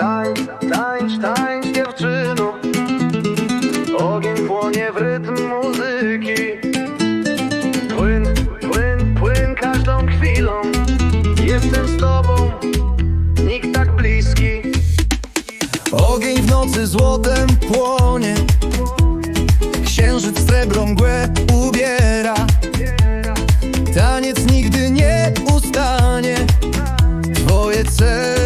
tańcz, tańcz, tańcz dziewczyno. Ogień płonie w rytm muzyki. Płyn, płyn, płyn każdą chwilą. Jestem z tobą, nikt tak bliski. Ogień w nocy złotem płonie. Księżyc srebro mgłę ubiera. Taniec nigdy nie ustanie. Twoje serce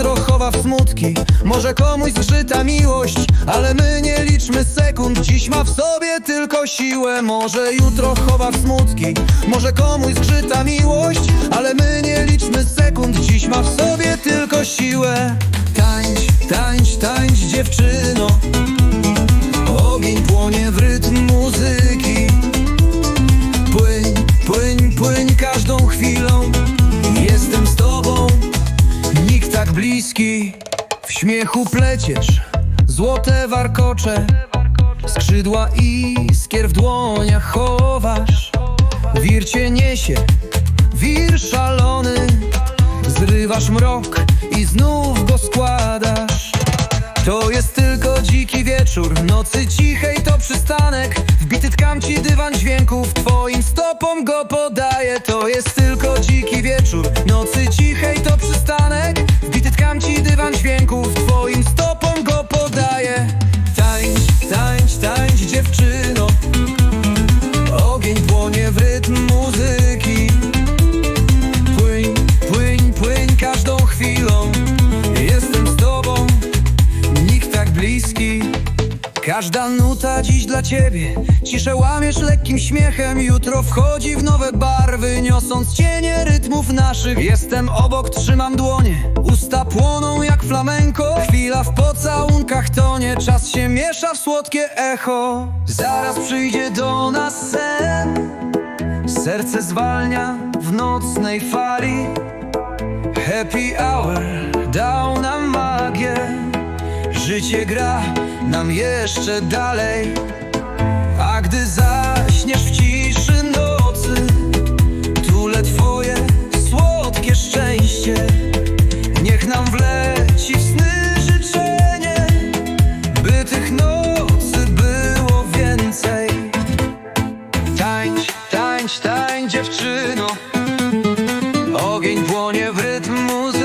Jutro chowa w smutki. Może komuś zgrzyta miłość Ale my nie liczmy sekund. Dziś ma w sobie tylko siłę. Może jutro chowa w smutki. Może komuś zgrzyta miłość Ale my nie liczmy sekund. Dziś ma w sobie bliski W śmiechu pleciesz, złote warkocze Skrzydła iskier w dłoniach chowasz. Wir cię niesie, wir szalony. Zrywasz mrok i znów go składasz. To jest tylko dziki wieczór Nocy cichej to przystanek. Wbity tkam ci dywan dźwięków Twoim stopom go podaję To jest Każda nuta dziś dla ciebie. Ciszę łamiesz lekkim śmiechem. Jutro wchodzi w nowe barwy Niosąc cienie rytmów naszych. Jestem obok, trzymam dłonie. Usta płoną jak flamenko. Chwila w pocałunkach tonie. Czas się miesza w słodkie echo. Zaraz przyjdzie do nas sen. Serce zwalnia w nocnej fali. Happy hour magię Życie gra nam jeszcze dalej. A gdy zaśniesz w ciszy nocy Tule twoje słodkie szczęście. Niech nam wleci w sny życzenie By tych nocy było więcej. Tańcz, tańcz, tańcz dziewczyno. Ogień płonie w rytm muzyki